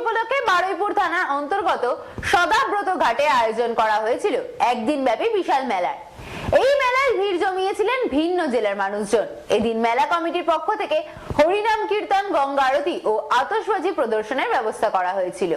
উপলক্ষে থানার অন্তর্গত সদাব্রত ঘাটে আয়োজন করা হয়েছিল একদিন ব্যাপী বিশাল মেলার এই মেলায় ভিড় জমিয়েছিলেন ভিন্ন জেলার মানুষজন। এদিন মেলা কমিটির পক্ষ থেকে হরিনাম কীর্তন, গঙ্গা আরতি ও আতশবাজি প্রদর্শনের ব্যবস্থা করা হয়েছিল।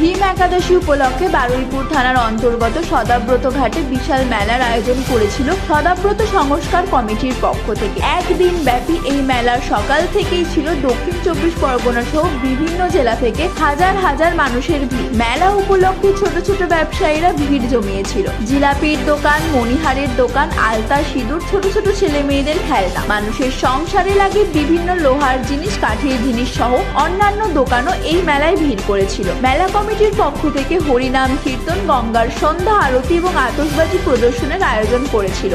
ভীম একাদশী উপলক্ষে বারুইপুর থানার অন্তর্গত সদাব্রত ঘাটে বিশাল মেলার আয়োজন করেছিল সদাব্রত সংস্কার কমিটির পক্ষ থেকে। একদিন ব্যাপী এই মেলার সকাল থেকেই ছিল দক্ষিণ চব্বিশ পরগনা সহ বিভিন্ন জেলা থেকে হাজার হাজার মানুষের ভিড়। মেলা উপলক্ষে ছোট ছোট ব্যবসায়ীরা ভিড় জমিয়েছিল। জিলাপির দোকান, মণিহারের দোকান আলতা সিঁদুর, ছোট ছোট ছেলে মেয়েদের খেলনা। মানুষের সংসারে লাগে বিভিন্ন লোহার জিনিস, কাঠের জিনিস সহ অন্যান্য দোকানও এই মেলায় ভিড় করেছিল। মেলা কমিটির পক্ষ থেকে হরিনাম, কীর্তন, গঙ্গার সন্ধ্যা আরতি এবং আতশবাজি প্রদর্শনের আয়োজন করেছিল।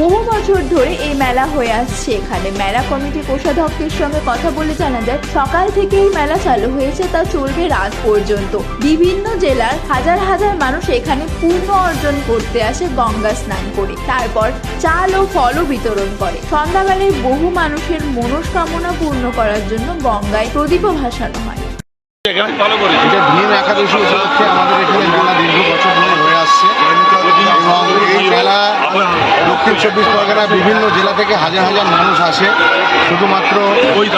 বহু বছর ধরে এই মেলা হয়ে আসছে এখানে। মেলা কমিটি কোষাধ্যক্ষের সঙ্গে কথা বলে জানা যায়, সকাল থেকে এই মেলা চালু হয়েছে তা চলবে রাত পর্যন্ত। বিভিন্ন জেলার হাজার হাজার মানুষ এখানে পূর্ণ অর্জন করতে আসে গঙ্গা স্নান করে। তারপর চাল ও ফলও বিতরণ করে। সন্ধ্যাবেলায় বহু মানুষের মনস্কামনা পূর্ণ করার জন্য গঙ্গায় প্রদীপও ভাসানো হয়। এখানে এটা ভীম একাদশী উপলক্ষে আমাদের এখানে মেলা দীর্ঘ বছর ধরে হয়ে আসছে। এবং এই মেলা দক্ষিণ চব্বিশ পরগনা বিভিন্ন জেলা থেকে হাজার হাজার মানুষ আসে। শুধুমাত্র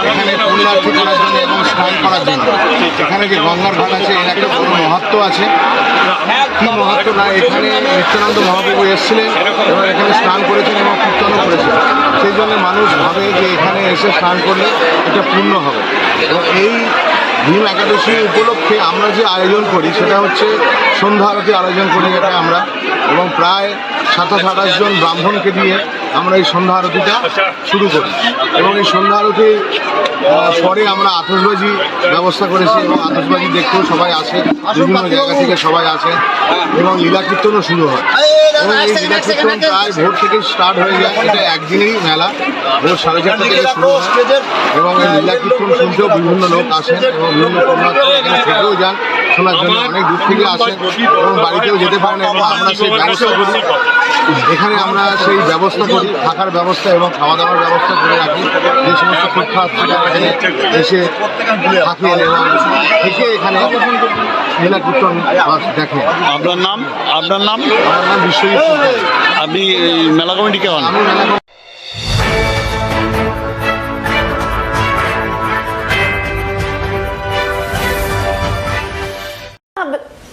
এখানে পুণ্যার্থী করার জন্য এবং স্নান করার জন্য। এখানে যে গঙ্গার ঘাট আছে এর একটা বড় মহত্ব আছে। কি মহত্ব না এখানে নিত্যানন্দ মহাপ্রভু এসেছিলেন এবং এখানে স্নান করেছেন এবং কীর্তনও করেছেন। সেই জন্য মানুষ ভাবে যে এখানে এসে স্নান করলে এটা পূর্ণ হবে। এবং এই ভীম একাদশী উপলক্ষে আমরা যে আয়োজন করি, সেটা হচ্ছে সন্ধ্যা আরতি আয়োজন করি এটা আমরা এবং প্রায় সাতাশ আঠাশ জন ব্রাহ্মণকে দিয়ে আমরা এই সন্ধ্যা আরতিটা শুরু করি। এবং এই সন্ধ্যা আরতি পরে আমরা আতশবাজি ব্যবস্থা করেছি এবং আতশবাজি দেখতেও সবাই আসে বিভিন্ন জায়গা থেকে সবাই আসে এবং লীলা কীর্তনও শুরু হয়। এবং এই লীলা কীর্তন প্রায় ভোর থেকে স্টার্ট হয়ে যায় এটা একদিনেরই মেলা ভোর সাড়ে চারটা থেকে শুরু হয়। এবং এই লীলা কীর্তন শুনতেও বিভিন্ন লোক আসেন এবং বিভিন্ন এখানে থেকেও যান। শোনার জন্য অনেক দূর থেকে আসেন এবং বাড়িতেও যেতে পারেন এবং আমরা সেই ব্যবস্থা করি এখানে আমরা সেই ব্যবস্থা করি থাকার ব্যবস্থা এবং খাওয়া দাওয়ার ব্যবস্থা করে রাখি। যে সমস্ত শিক্ষার্থীরা এখানে এসে থাকেন এবং থেকে এখানে লীলা কীর্তন দেখেন আপনার নাম? আপনার নাম? আমার নাম বিশ্বজিৎ। আপনি মেলা কমিটি কেমন মেলা